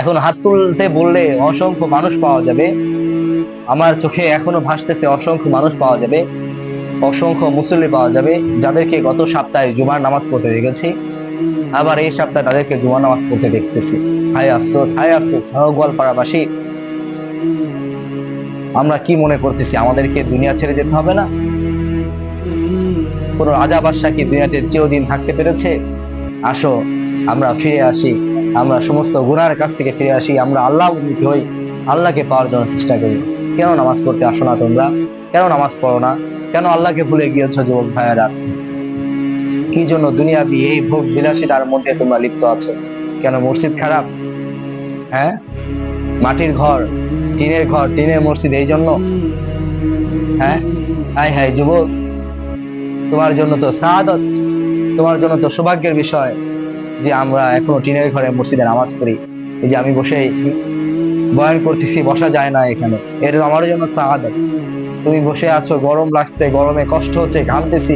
এখন হাত তুলতে বললে অসংখ্য মানুষ পাওয়া যাবে। আমার চোখে এখনও ভাসতেছে অসংখ্য মানুষ পাওয়া যাবে। অসংখ্য মুসল্লি পাওয়া যাবে, যাদেরকে গত সপ্তাহে জুমার নামাজ পড়তে দেখেছি আবার এই সপ্তাহে তাদেরকে জুমার নামাজ পড়তে দেখতেছি। হায় আফসোস হায় আফসোস গোয়ালপাড়াবাসী আমরা কি মনে করতেছি, আমাদেরকে দুনিয়া ছেড়ে যেতে হবে না? কোন রাজা বাদশাহ কি দুনিয়াতে চিরদিন থাকতে পেরেছে? আসো, আমরা ফিরে আসি। আমরা সমস্ত গুনার কাছ থেকে ফিরে আসি, আমরা আল্লাহ মুখী হই, আল্লাহকে পাওয়ার জন্য চেষ্টা করি। কেন নামাজ পড়তে আসো না তোমরা? কেন নামাজ পড়ো না? কেন আল্লাহকে ভুলে গিয়েছ যুবক ভাইয়েরা? কি জন্য দুনিয়াবি এই ভোগ বিলাসিতার মধ্যে তোমরা লিপ্ত আছো? কেন মসজিদ খারাপ? হ্যাঁ? মাটির ঘর, টিনের ঘর, টিনের মসজিদ এই জন্য? হ্যাঁ? হাই হাই যুবক, তোমার জন্য তো সাদত, তোমার জন্য তো সৌভাগ্যের বিষয়। যে আমরা এখনও টিনের ঘরে মসজিদে নামাজ পড়ি। যে আমি বসে বয়ান করতেছি, বসা যায় না এখানে। এটা আমার জন্য সাদত তুমি বসে আছো, গরম লাগছে, গরমে কষ্ট হচ্ছে, ঘামতেছি।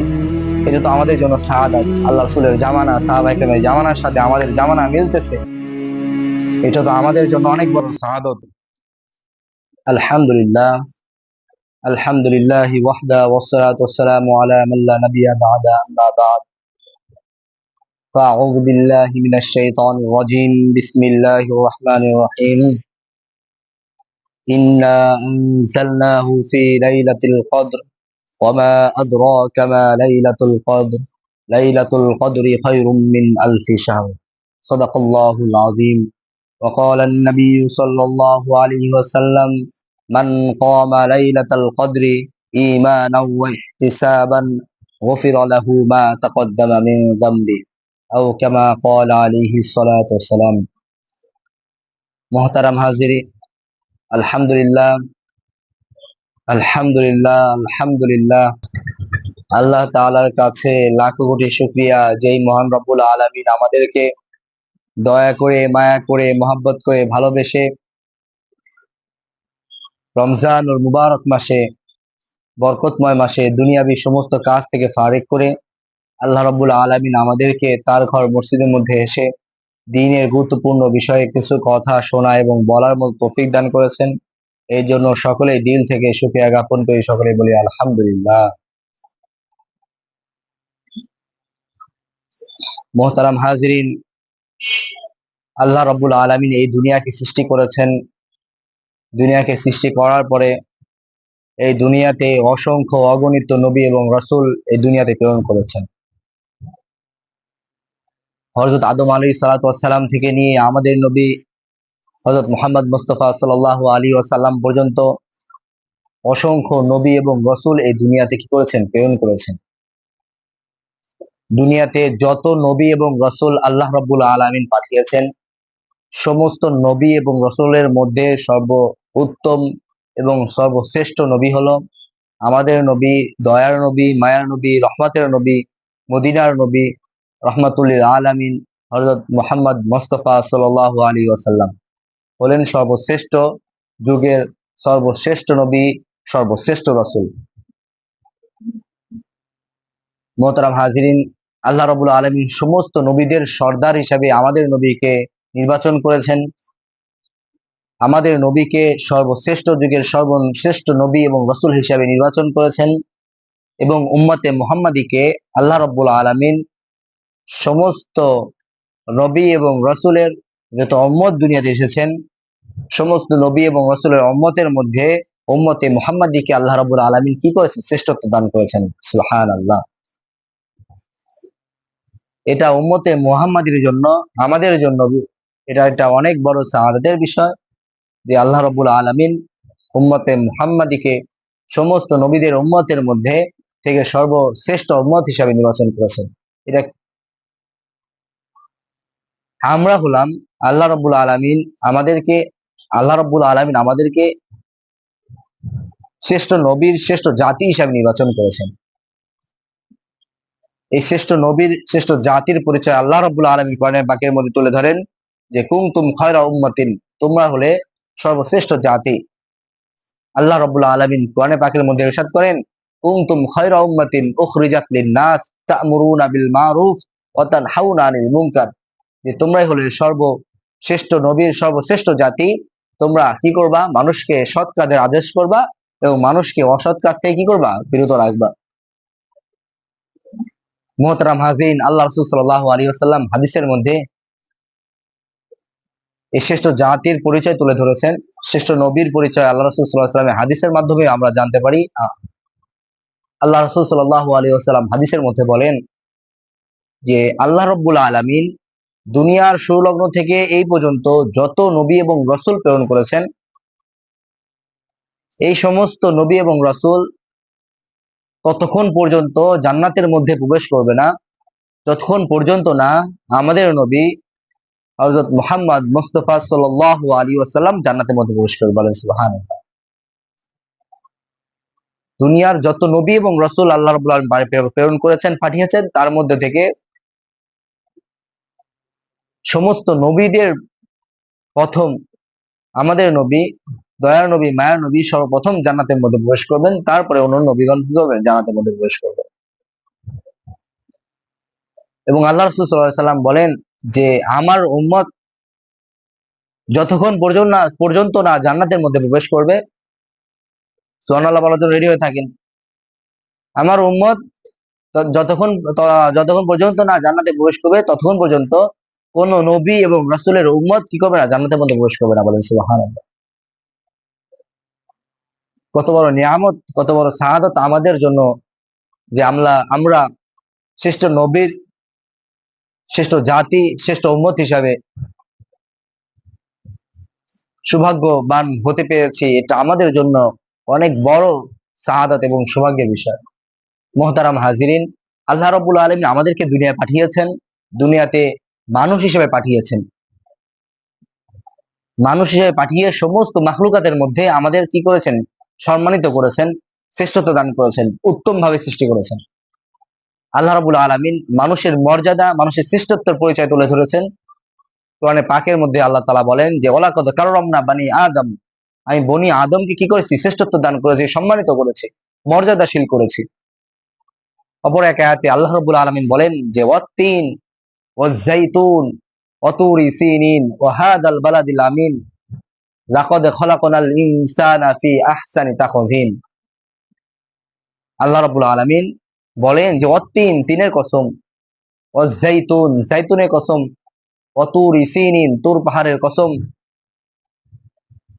এটা তো আমাদের জন্য সাদাত আল্লাহ রসুলের জামানা সাহাবাহিকের জামানার সাথে আমাদের জামানা মিলতেছে। এটা তো আমাদের জন্য অনেক বড় সাহাদত আলহামদুলিল্লাহ। আলহামদুলিল্লাহ ওয়াহদা, ওয়াসসালাতু ওয়াসসালামু আলা মান লা নাবিয়্যা বা'দা, আম্মা বা'দ। فأعوذ بالله من الشيطان الرجيم. بسم الله الرحمن الرحيم. إنا أنزلناه في ليلة القدر. وما أدراك ما ليلة القدر. ليلة القدر خير من ألف شهر. صدق الله العظيم. وقال النبي صلى الله عليه وسلم من قام ليلة القدر إيمانا واحتسابا غفر له ما تقدم من ذنبه. আউ কেমা কল আলিহি সালাম মহতারাম হাজির আলহামদুলিল্লাহ আলহামদুলিল্লাহ আলহামদুলিল্লাহ। আল্লাহ তালার কাছে লাখো কোটি সুক্রিয়া যেই মহান রব্বুল আলমিন আমাদেরকে দয়া করে, মায়া করে, মোহাব্বত করে ভালোবেসে রমজান ও মুবারক মাসে, বরকতময় মাসে দুনিয়াবি সমস্ত কাজ থেকে ফারেক করে আল্লাহ রব্বুল আলামিন আমাদেরকে তার ঘর মসজিদের মধ্যে এসে দিনের গুরুত্বপূর্ণ বিষয়ে কিছু কথা শোনা এবং বলার মতো তৌফিক দান করেছেন। এই জন্য সকলেই দিল থেকে সুখিয়া জ্ঞাপন করি সকলে বলি আলহামদুলিল্লাহ। মোহতারাম হাজরিন, আল্লাহ রব্বুল আলমিন এই দুনিয়াকে সৃষ্টি করেছেন। দুনিয়াকে সৃষ্টি করার পরে এই দুনিয়াতে অসংখ্য অগণিত নবী এবং রসুল এই দুনিয়াতে প্রেরণ করেছেন। হজরত আদম আলী সালাতাম থেকে নিয়ে আমাদের নবী হজরত মোহাম্মদ মুস্তফা সাল আলী ওয়াসাল্লাম পর্যন্ত অসংখ্য নবী এবং রসুল এই দুনিয়াতে কি করেছেন? প্রেরণ করেছেন। দুনিয়াতে যত নবী এবং রসুল আল্লাহ রব্বুল আলমিন পাঠিয়েছেন, সমস্ত নবী এবং রসুলের মধ্যে সর্ব উত্তম এবং সর্বশ্রেষ্ঠ নবী হলো আমাদের নবী, দয়ার নবী, মায়ার নবী, রহমতের নবী, মদিনার নবী রহমতুল্লিল আলমিন হজরত মোহাম্মদ মোস্তফা সাল আলী ওসাল্লাম হলেন সর্বশ্রেষ্ঠ যুগের সর্বশ্রেষ্ঠ নবী, সর্বশ্রেষ্ঠ রসুল। মোহতারাম হাজিরিন, আল্লাহ রবুল আলমী সমস্ত নবীদের সর্দার হিসাবে আমাদের নবীকে নির্বাচন করেছেন। আমাদের নবীকে সর্বশ্রেষ্ঠ যুগের সর্বশ্রেষ্ঠ নবী এবং রসুল হিসাবে নির্বাচন করেছেন এবং উম্মতে মোহাম্মদীকে আল্লাহ রব্বুল আলমিন সমস্ত নবী এবং রসুলের যত অম্মত দুনিয়াতে এসেছেন, সমস্ত নবী এবং রসুলের অম্মতের মধ্যে উম্মতে মোহাম্মদীকে আল্লাহ রবুল আলমিন কি করেছেন শ্রেষ্ঠত্ব দান করেছেন? সুহান আল্লাহ এটা উম্মতে মোহাম্মদের জন্য, আমাদের জন্য এটা একটা অনেক বড় সাহায্যের বিষয় যে আল্লাহ রবুল আলমিন উম্মতে মুহাম্মাদিকে সমস্ত নবীদের উম্মতের মধ্যে থেকে সর্বশ্রেষ্ঠ উম্মত হিসাবে নির্বাচন করেছেন। এটা আমরা হলাম আল্লাহ রব্বুল আলমিন, আমাদেরকে আল্লাহ রব্বুল আলমিন আমাদেরকে শ্রেষ্ঠ নবীর শ্রেষ্ঠ জাতি হিসাবে নির্বাচন করেছেন। এই শ্রেষ্ঠ নবীর, শ্রেষ্ঠ জাতির পরিচয় আল্লাহ রব্বুল আলমী কোরআনের বাকের মধ্যে তুলে ধরেন যে কুম তুম খয়রা উম্মাতিন, তোমরা হলে সর্বশ্রেষ্ঠ জাতি। আল্লাহ রব্বুল আলমিন কোরআনে পাকের মধ্যে ইরশাদ করেন কুম তুম খয়রা উম্মাতিন উখরিজাত লিন-নাস তা'মুরুনা বিল মারুফ ওয়া তানহাউনা আনিল মুনকার। যে তোমরাই হলে সর্ব শ্রেষ্ঠ নবীর সর্বশ্রেষ্ঠ জাতি, তোমরা কি করবা? মানুষকে সৎ কাজের আদেশ করবা এবং মানুষকে অসৎ কাজ থেকে কি করবা? বিরত রাখবা। মোহতারাম হাজিন আল্লাহ রসুল আলী আসাল্লাম হাদিসের মধ্যে এই শ্রেষ্ঠ জাতির পরিচয় তুলে ধরেছেন। শ্রেষ্ঠ নবীর পরিচয় আল্লাহ রসুল সাল্লাহ সাল্লামের হাদিসের মাধ্যমে আমরা জানতে পারি। আল্লাহ রসুল সাল্লাহ আলী আসাল্লাম হাদিসের মধ্যে বলেন যে, আল্লাহ রব্বুল আলমিন দুনিয়ার সুলগ্ন থেকে এই পর্যন্ত যত নবী এবং রসুল প্রেরণ করেছেন, এই সমস্ত নবী এবং রসুল ততক্ষণ পর্যন্ত জান্নাতের মধ্যে প্রবেশ করবে না, যতক্ষণ পর্যন্ত না আমাদের নবী হযরত মুহাম্মদ মুস্তাফা সাল্লাল্লাহু আলাইহি ওয়াসাল্লাম জান্নাতের মধ্যে প্রবেশ করবে বলেন সুবহানাল্লাহ। দুনিয়ার যত নবী এবং রসুল আল্লাহ প্রেরণ করেছেন, পাঠিয়েছেন, তার মধ্যে থেকে সমস্ত নবীদের প্রথম, আমাদের নবী, দয়ার নবী, মায়ার নবী সর্বপ্রথম জান্নাতের মধ্যে প্রবেশ করবেন, তারপরে অন্য নবীগণ কি করবেন জান্নাতের মধ্যে প্রবেশ করবেন। এবং আল্লাহ সাল্লাম বলেন যে, আমার উম্মত যতক্ষণ পর্যন্ত না পর্যন্ত না জান্নাতের মধ্যে প্রবেশ করবে সোহান বলার জন্য রেডি হয়ে থাকেন। আমার উম্মত যতক্ষণ যতক্ষণ পর্যন্ত না জান্নাতে প্রবেশ করবে, ততক্ষণ পর্যন্ত কোন নবী এবং রাসূলের উম্মত কি করবে না? জান্নাতের মধ্যে প্রবেশ করবে না বলেন, সুবহানাল্লাহ। কত বড় নিয়ামত, কত বড় সাহাদত আমাদের জন্য যে আমরা আমরা শ্রেষ্ঠ নবীর, শ্রেষ্ঠ জাতি, শ্রেষ্ঠ উম্মত হিসাবে সৌভাগ্যবান হতে পেরেছি। এটা আমাদের জন্য অনেক বড় সাহাদত এবং সৌভাগ্যের বিষয়। মোহতারাম হাজিরিন, আল্লাহ রবুল আলমিন আমাদেরকে দুনিয়া পাঠিয়েছেন। দুনিয়াতে মানুষ হিসেবে পাঠিয়েছেন। মানুষ হিসেবে পাঠিয়ে সমস্ত মাখলুকাতের মধ্যে আমাদের কি করেছেন? সম্মানিত করেছেন, শ্রেষ্ঠত্ব দান করেছেন উত্তম ভাবে সৃষ্টি করেছেন। আল্লাহ রাবুল আলমিন মানুষের মর্যাদা, মানুষের শ্রেষ্ঠত্বের পরিচয় তুলে ধরেছেন। কোরআনে পাকের মধ্যে আল্লাহ তালা বলেন যে ওলা ওলাকদ কাররমনা বানি আদম। আমি বনি আদমকে কি করেছি? শ্রেষ্ঠত্ব দান করেছি, সম্মানিত করেছি, মর্যাদাশীল করেছি। অপর এক আয়াতে আল্লাহ রবুল আলমিন বলেন যে, ওয়াত্তিন ওয়াহাদাল বালাদিল আমিন লাকদ খলাকনাল ইনসানা ফি আহসানি তাকভিন আল্লাহ বলেন যে অত্তিন তিনের কসম, ওয়াজ্জাইতুন জাইতুনের কসম অতুরি সিনিন তুর পাহাড়ের কসম,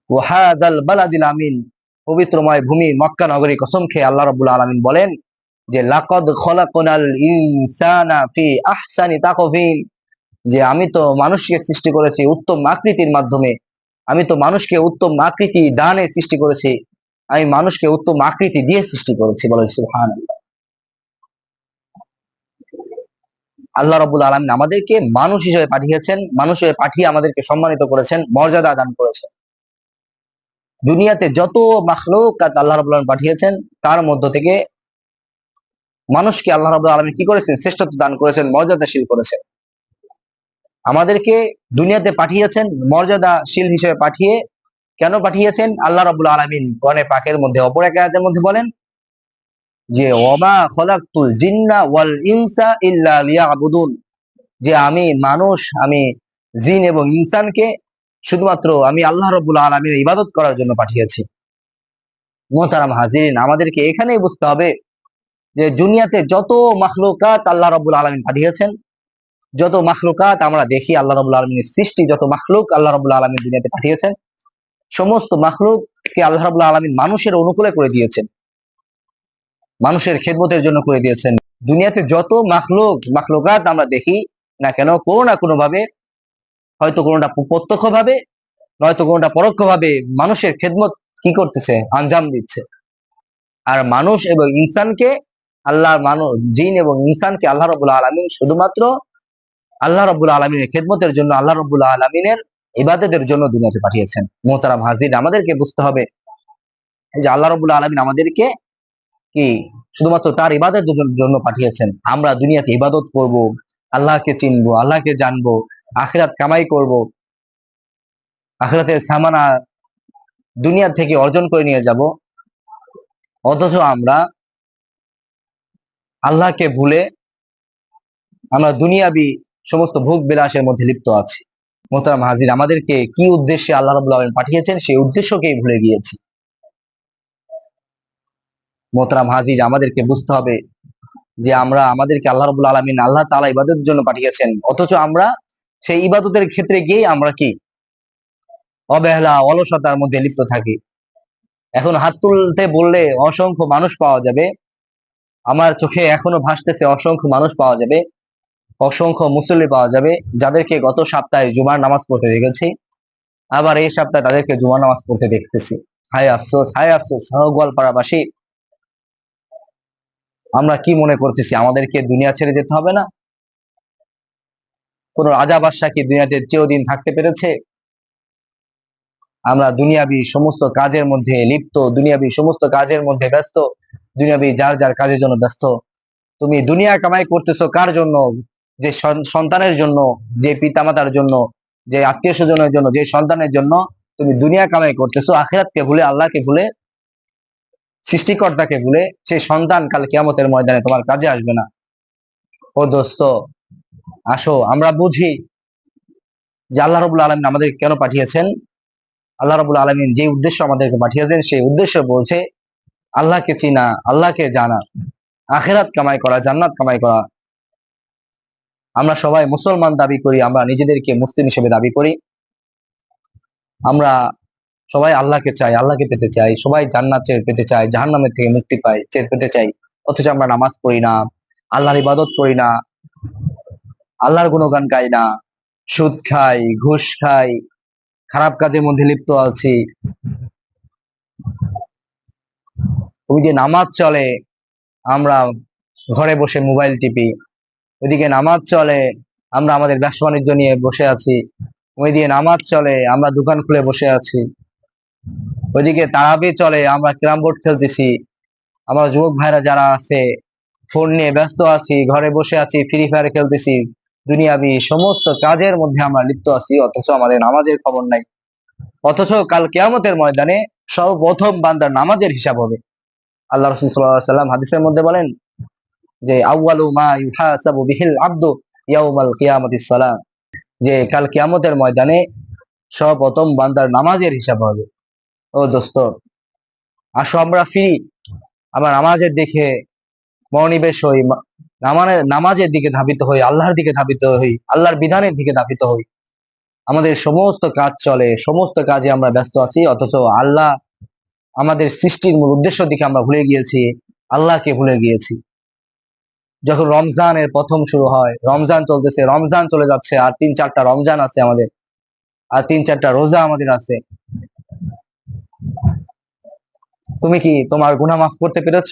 ওয়াহাদাল বালাদিল আমিন পবিত্রময় ভূমি মক্কা নগরী কসম খেয়ে আল্লাহ রাব্বুল আলামিন বলেন যে লাকদ খলাকনাল ইনসানা তাকভিন যে আমি তো মানুষকে সৃষ্টি করেছি উত্তম আকৃতির মাধ্যমে, আমি তো মানুষকে উত্তম আকৃতি দানে সৃষ্টি করেছি, আমি মানুষকে উত্তম আকৃতি দিয়ে সৃষ্টি করেছি বলে সুহান আল্লাহ রবুল আলমিন আমাদেরকে মানুষ হিসেবে পাঠিয়েছেন, মানুষ হিসেবে পাঠিয়ে আমাদেরকে সম্মানিত করেছেন, মর্যাদা দান করেছেন। দুনিয়াতে যত মাখলুক আল্লাহ রবুল আলম পাঠিয়েছেন, তার মধ্য থেকে মানুষকে আল্লাহ রবুল আলমী কি করেছেন? শ্রেষ্ঠত্ব দান করেছেন, মর্যাদাশীল করেছেন। আমাদেরকে দুনিয়াতে পাঠিয়েছেন, মর্যাদাশীল হিসেবে পাঠিয়ে কেন পাঠিয়েছেন? আল্লাহ রাবুল আলমিন কোরআনে পাকের মধ্যে, অপর এক আয়াতের মধ্যে বলেন, যে ওমা খলাকতুল জিন্না ওয়াল ইনসা ইল্লা লিয়াবুদুন। যে, আমি মানুষ, আমি জিন এবং ইনসানকে শুধুমাত্র আমি আল্লাহ রবুল আলমীর ইবাদত করার জন্য পাঠিয়েছি। মোহতারাম হাজিরিন, আমাদেরকে এখানেই বুঝতে হবে যে দুনিয়াতে যত মাখলুকাত আল্লাহ রবুল আলমিন পাঠিয়েছেন, যত মাখলুকাত আমরা দেখি আল্লাহ রবুল আলমীর সৃষ্টি, যত মাখলুক আল্লাহ রবুল আলমীর দুনিয়াতে পাঠিয়েছেন, সমস্ত মাখলুককে আল্লাহ রবুল্লা আলমিন মানুষের অনুকূলে করে দিয়েছেন। মানুষের খেদমতের জন্য করে দিয়েছেন। দুনিয়াতে যত মাখলুক, মাখলুকাত আমরা দেখি না কেন, কোনো না কোনো ভাবে হয়তো কোনোটা প্রত্যক্ষ ভাবে নয়তো কোনোটা পরোক্ষ ভাবে মানুষের খেদমত কি করতেছে? আঞ্জাম দিচ্ছে। আর মানুষ এবং ইনসানকে আল্লাহ মানুষ, জিন এবং ইনসানকে আল্লাহ রবুল্লা আলমিন শুধুমাত্র আল্লাহ রবুল আলমিনের খেদমতের জন্য, আল্লাহ রবুল্লা আলমিনের ইবাদতের জন্য দুনিয়াতে পাঠিয়েছেন। মোহতারাম হাজির, আমাদেরকে বুঝতে হবে যে আল্লাহ রবুল্লা আলমিন আমাদেরকে কি শুধুমাত্র তার ইবাদতের জন্য পাঠিয়েছেন। আমরা দুনিয়াতে ইবাদত করব, আল্লাহকে চিনবো, আল্লাহকে জানব, আখিরাত কামাই করব, আখিরাতের সামানা দুনিয়া থেকে অর্জন করে নিয়ে যাব। অথচ আমরা আল্লাহকে ভুলে আমরা দুনিয়াবি সমস্ত ভোগ বিলাসের মধ্যে লিপ্ত আছি। মোহতারাম হাজির, আমাদেরকে কি উদ্দেশ্যে আল্লাহ রাবুল আলম পাঠিয়েছেন? সেই উদ্দেশ্যকেই ভুলে গিয়েছি। মোহতারাম হাজির, আমাদেরকে বুঝতে হবে যে আমরা আমাদেরকে আল্লাহ রবুল আলমিন আল্লাহ তালা ইবাদতের জন্য পাঠিয়েছেন। অথচ আমরা সেই ইবাদতের ক্ষেত্রে গিয়ে আমরা কি? অবহেলা, অলসতার মধ্যে লিপ্ত থাকি। এখন হাত তুলতে বললে অসংখ্য মানুষ পাওয়া যাবে। আমার চোখে এখনও ভাসতেছে অসংখ্য মানুষ পাওয়া যাবে, অসংখ্য মুসল্লি পাওয়া যাবে, যাদেরকে গত সপ্তাহে জুমার নামাজ পড়তে দেখেছি আবার এই সপ্তাহে তাদেরকে জুমার নামাজ পড়তে দেখতেছি। হায় আফসোস হায় আফসোস গোয়ালপাড়াবাসী। আমরা কি মনে করতেছি, আমাদেরকে দুনিয়া ছেড়ে যেতে হবে না? কোন রাজা বাদশাহ কি দুনিয়াতে চিরদিন থাকতে পেরেছে? আমরা দুনিয়াবি সমস্ত কাজের মধ্যে লিপ্ত, দুনিয়াবি সমস্ত কাজের মধ্যে ব্যস্ত দুনিয়াবি যার যার কাজের জন্য ব্যস্ত। তুমি দুনিয়া কামাই করতেছো কার জন্য? যে সন- সন্তানের জন্য, যে পিতামাতার জন্য, যে আত্মীয় স্বজনের জন্য, যে সন্তানের জন্য তুমি দুনিয়া কামাই করতেছো, আখিরাতকে ভুলে, আল্লাহকে ভুলে, সৃষ্টিকর্তাকে ভুলে, সেই সন্তান কাল কিয়ামতের ময়দানে তোমার কাজে আসবে না। ও দোস্ত, আসো, আমরা বুঝি যে আল্লাহ রবুল আলমিন আমাদের কেন পাঠিয়েছেন? আল্লাহ রবুল আলমিন যে উদ্দেশ্য আমাদেরকে পাঠিয়েছেন, সেই উদ্দেশ্য বলছে আল্লাহকে চিনা, আল্লাহকে জানা, আখেরাত কামাই করা, জান্নাত কামাই করা। আমরা সবাই মুসলমান দাবি করি, আমরা নিজেদেরকে মুসলিম হিসেবে দাবি করি। আমরা সবাই আল্লাহকে চাই, আল্লাহকে পেতে চাই, সবাই জান্নাত চেয়ে পেতে চাই, জাহান্নামের থেকে মুক্তি পাই চেয়ে পেতে চাই। অথচ আমরা নামাজ পড়ি না, আল্লাহর ইবাদত করি না, আল্লাহর গুণগান গাই না, সুদ খাই, ঘুষ খাই, খারাপ কাজের মধ্যে লিপ্ত আছি। ওই যে নামাজ চলে, আমরা ঘরে বসে মোবাইল টিপি। ওইদিকে নামাজ চলে, আমরা আমাদের ব্যবসা বাণিজ্য নিয়ে বসে আছি। ওই দিয়ে নামাজ চলে, আমরা দোকান খুলে বসে আছি। ওইদিকে তারাবি চলে, আমরা ক্যারাম বোর্ড খেলতেছি। আমার যুবক ভাইরা যারা আছে, ফোন নিয়ে ব্যস্ত আছি, ঘরে বসে আছি ফ্রি ফায়ার খেলতেছি, দুনিয়াবি সমস্ত কাজের মধ্যে আমরা লিপ্ত আছি, অথচ আমাদের নামাজের খবর নাই। অথচ কাল কেয়ামতের ময়দানে সর্বপ্রথম বান্দার নামাজের হিসাব হবে। আল্লাহ রসুল সাল্লাম হাদিসের মধ্যে বলেন যে, আউয়ালু মা ইউহাসাবু সালাম যে, কাল কিয়ামতের ময়দানে সর্বপ্রথম বান্দার নামাজের হিসাব হবে। ও দোস্ত, আসো আমরা ফিরি। আমরা নামাজের দিকে মনোনিবেশ হই নামানের নামাজের দিকে ধাবিত হই, আল্লাহর দিকে ধাবিত হই, আল্লাহর বিধানের দিকে ধাবিত হই। আমাদের সমস্ত কাজ চলে, সমস্ত কাজে আমরা ব্যস্ত আছি, অথচ আল্লাহ আমাদের সৃষ্টির মূল উদ্দেশ্য দিকে আমরা ভুলে গিয়েছি, আল্লাহকে ভুলে গিয়েছি। যখন রমজানের প্রথম শুরু হয়, রমজান চলতেছে, রমজান চলে যাচ্ছে, আর তিন চারটা রমজান আছে আমাদের, আর তিন চারটা রোজা আমাদের আছে। তুমি কি তোমার গুনাহ মাফ করতে পেরেছ?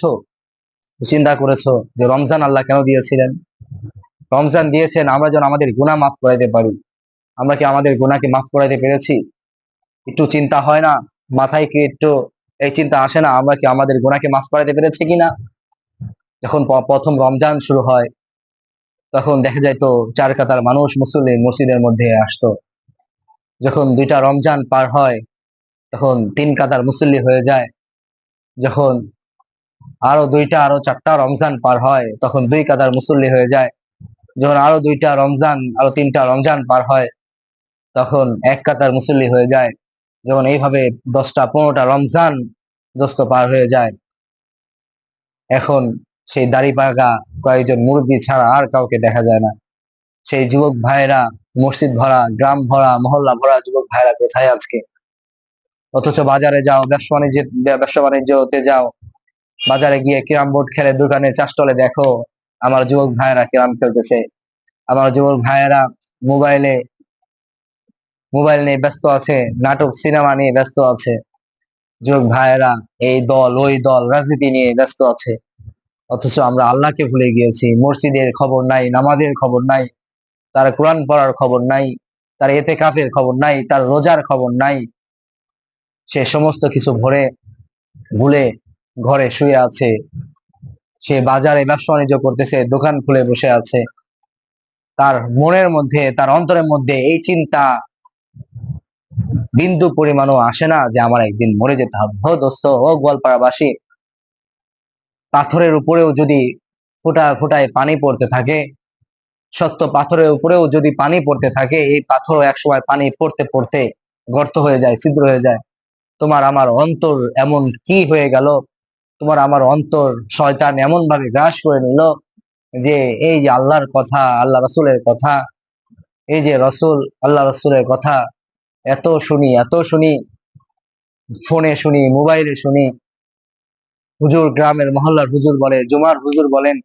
চিন্তা করেছ যে রমজান আল্লাহ কেন দিয়েছিলেন? রমজান দিয়েছেন আমরা যেন আমাদের গুনাহ মাফ করাইতে পারি। আমরা কি আমাদের গুনাহকে মাফ করাইতে পেরেছি? একটু চিন্তা হয় না? মাথায় কি একটু এই চিন্তা আসে না, আমরা কি আমাদের গোনাকে মাফ করাইতে পেরেছি কিনা? যখন প্রথম রমজান শুরু হয়, তখন দেখা যায় তো চার কাতার মানুষ মুসলিম মসজিদের মধ্যে আসতো। যখন দুইটা রমজান পার হয়, তখন তিন কাতার মুসল্লি হয়ে যায়। যখন আরও দুইটা, আরও চারটা রমজান পার হয়, তখন দুই কাতার মুসল্লি হয়ে যায়। যখন আরও দুইটা রমজান, আরও তিনটা রমজান পার হয়, তখন এক কাতার মুসল্লি হয়ে যায়। যখন এইভাবে দশটা, পনেরোটা রমজান দোস্ত পার হয়ে যায়। এখন সেই দাড়ি পাকা কয়েকজন মুরব্বী ছাড়া আর কাউকে দেখা যায় না। সেই যুবক ভাইয়েরা, মসজিদ ভরা, গ্রাম ভরা, মহল্লা ভরা যুবক ভাইয়েরা কোথায় আজকে? অথচ বাজারে যাও, ব্যবসা বাণিজ্য, ব্যবসা বাণিজ্যতে যাও। বাজারে গিয়ে ক্যারাম বোর্ড খেলে দোকানে চাষটলে দেখো, আমার যুবক ভাইয়েরা ক্যারাম খেলতেছে। আমার যুবক ভাইয়েরা মোবাইলে মোবাইল নিয়ে ব্যস্ত আছে, নাটক, সিনেমা নিয়ে ব্যস্ত আছে। যুবক ভাইয়েরা, এই দল, ওই দল, রাজনীতি নিয়ে ব্যস্ত আছে। অথচ আমরা আল্লাহকে ভুলে গিয়েছি। মসজিদের খবর নাই, নামাজের খবর নাই, তার কোরআন পড়ার খবর নাই, তার এতে কাফের খবর নাই, তার রোজার খবর নাই। সে সমস্ত কিছু ভরে, ভুলে ঘরে শুয়ে আছে। সে বাজারে ব্যবসা বাণিজ্য করতেছে, দোকান খুলে বসে আছে। তার মনের মধ্যে, তার অন্তরের মধ্যে এই চিন্তা বিন্দু পরিমাণও আসে না যে আমার একদিন মরে যেতে হবে। হো দোস্ত, ও গোয়ালপাড়াবাসী, পাথরের উপরেও যদি ফোঁটা ফোঁটায় পানি পড়তে থাকে সত্য পাথরের উপরেও যদি পানি পড়তে থাকে, এই পাথর একসময় পানি পড়তে পড়তে গর্ত হয়ে যায়, ছিদ্র হয়ে যায়। তোমার আমার অন্তর এমন কি হয়ে গেল? তোমার আমার অন্তর শয়তান এমন ভাবে গ্রাস করে নিল যে এই যে আল্লাহর কথা, আল্লাহ রসুলের কথা, এই যে রসুল, আল্লাহ রসুলের কথা এত শুনি এত শুনি, ফোনে শুনি, মোবাইলে শুনি। হুজুর গ্রামের মহল্লার হুজুর বলে, জুমার হুজুর বলেন,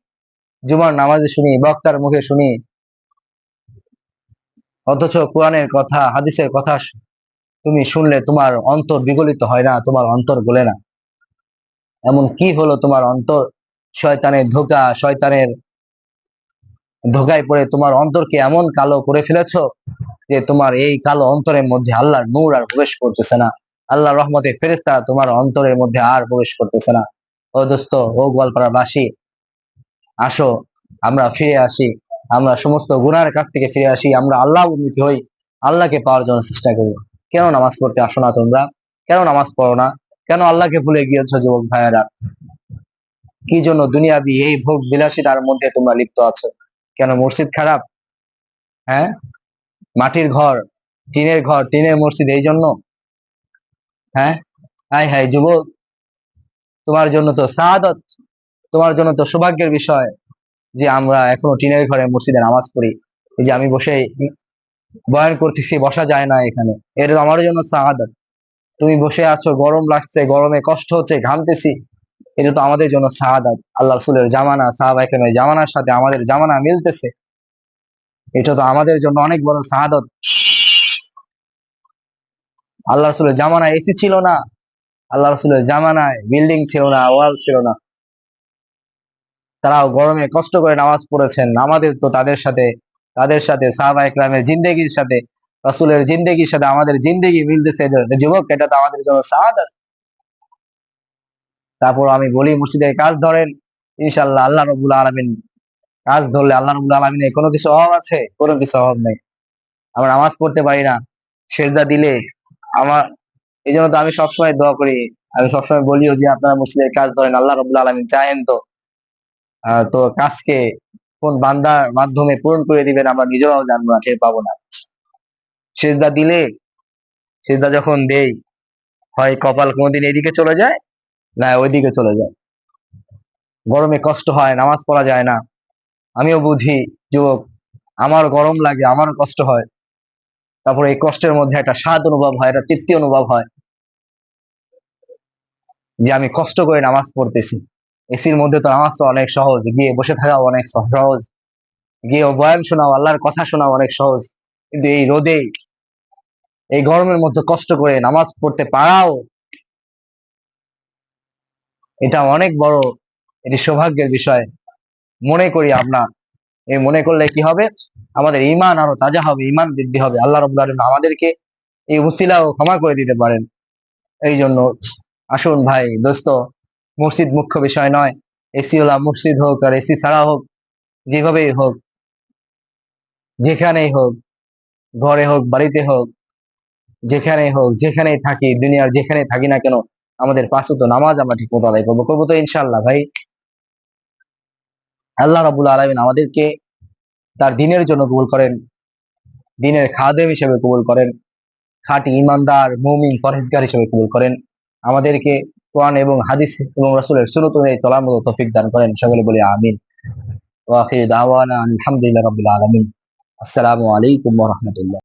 জুমার নামাজে শুনি, বক্তার মুখে শুনি। অথচ কোরআনের কথা, হাদিসের কথা তুমি শুনলে তোমার অন্তর বিগলিত হয় না, তোমার অন্তর গলে না। এমন কি হলো তোমার অন্তর? শয়তানের ধোকা, শয়তানের ধোকায় পড়ে তোমার অন্তরকে এমন কালো করে ফেলেছো যে তোমার এই কালো অন্তরের মধ্যে আল্লাহর নূর আর প্রবেশ করতেছে না। আল্লাহ রহমতের ফেরেস্তা তোমার অন্তরের মধ্যে আর প্রবেশ করতেছে না। ও দোস্ত, ও গোয়ালপাড়াবাসী, আসো, আমরা ফিরে আসি। আমরা সমস্ত গুনার কাছ থেকে ফিরে আসি। আমরা আল্লাহ উন্মুখী হই, আল্লাহকে পাওয়ার জন্য চেষ্টা করি। কেন নামাজ পড়তে আসো না তোমরা? কেন নামাজ পড়ো না? কেন আল্লাহকে ভুলে গিয়েছো যুবক ভাইয়েরা? কি জন্য দুনিয়াবি এই ভোগ বিলাসিতার মধ্যে তোমরা লিপ্ত আছো? কেন মসজিদ খারাপ? হ্যাঁ? মাটির ঘর, টিনের ঘর, টিনের মসজিদ এই জন্য? হ্যাঁ? হাই হাই, যুবক, তোমার জন্য তো সাদত, তোমার জন্য তো সৌভাগ্যের বিষয় যে আমরা এখনও টিনের ঘরে মসজিদে নামাজ পড়ি। এই যে আমি বসে বয়ান করতেছি, বসা যায় না এখানে। এটা আমার জন্য সাদত। তুমি বসে আছো, গরম লাগছে, গরমে কষ্ট হচ্ছে, ঘামতেছি। এটা তো আমাদের জন্য সাহাদাত আল্লাহ রসুলের জামানা সাহাবাইকের জামানার সাথে আমাদের জামানা মিলতেছে। এটা তো আমাদের জন্য অনেক বড় সাহাদত আল্লাহ রসুলের জামানায় এসি ছিল না। আল্লাহ রসুলের জামানায় বিল্ডিং ছিল না, ওয়াল ছিল না। তারাও গরমে কষ্ট করে নামাজ পড়েছেন। আমাদের তো তাদের সাথে তাদের সাথে সাহাবা ইকরামের জিন্দেগির সাথে, রসুলের জিন্দেগির সাথে আমাদের জিন্দেগি মিলতেছে। যুবক, এটা তো আমাদের জন্য সাহাদাত তারপর আমি বলি, মসজিদের কাজ ধরেন ইনশাল্লাহ আল্লাহ রবুল আলমিন, কাজ ধরলে আল্লাহ রবুল আলমিনের কোনো কিছু অভাব আছে? কোনো কিছু অভাব নেই। আমরা নামাজ পড়তে পারি না। সেজদা দিলে আমার এই জন্য তো আমি সবসময় দোয়া করি। আমি সবসময় বলিও যে, আপনারা মসজিদের কাজ ধরেন, আল্লাহ রবুল্লা আলমিন চাহেন তো। তো কাজকে কোন বান্দার মাধ্যমে পূরণ করে দিবেন, আমরা নিজেরাও জানব না, টের পাবো না। সেজদা দিলে, সেজদা যখন দেই, হয় কপাল কোনোদিন এদিকে চলে যায় না, ওইদিকে চলে যায়। গরমে কষ্ট হয়, নামাজ পড়া যায় না। আমিও বুঝি, যুবক, আমার গরম লাগে, আমারও কষ্ট হয়। তারপরে এই কষ্টের মধ্যে একটা স্বাদ অনুভব হয়, একটা তৃপ্তি অনুভব হয় যে আমি কষ্ট করে নামাজ পড়তেছি। এসির মধ্যে তো নামাজ অনেক সহজ, গিয়ে বসে থাকা অনেক সহ- সহজ, গিয়ে বয়ান শোনাও, আল্লাহর কথা শোনাও অনেক সহজ। কিন্তু এই রোদে, এই গরমের মধ্যে কষ্ট করে নামাজ পড়তে পারাও এটা অনেক বড়, এটি সৌভাগ্যের বিষয়। মনে করি আমরা, এই মনে করলে কি হবে? আমাদের ইমান আরও তাজা হবে ইমান বৃদ্ধি হবে। আল্লাহ আলমিন আমাদেরকে এই উসিলাও ক্ষমা করে দিতে পারেন। এই জন্য আসুন ভাই, দোস্ত, মসজিদ মুখ্য বিষয় নয়। এসি ওলা মসজিদ হোক আর এসি ছাড়া হোক, যেভাবেই হোক, যেখানেই হোক, ঘরে হোক, বাড়িতে হোক, যেখানেই হোক, যেখানেই থাকি, দুনিয়ার যেখানে থাকি না কেন আমাদের পাঁচ তো নামাজ আমরা ঠিক মতো আদায় করব। করব তো ইনশাল্লাহ ভাই। আল্লাহ রাবুল আলমিন আমাদেরকে তার দিনের জন্য কবুল করেন, দিনের খাদেম হিসেবে কবুল করেন, খাঁটি ইমানদার, মুমিন, পরহেজগার হিসেবে কবুল করেন। আমাদেরকে কোরআন এবং হাদিস এবং রাসূলের সুন্নত অনুযায়ী চলার মতো তৌফিক দান করেন। সকলে বলি আমিন। ওয়া দাওয়ানা আলহামদুলিল্লাহ রাব্বিল আলামিন। আসসালামু আলাইকুম রাহমাতুল্লাহ।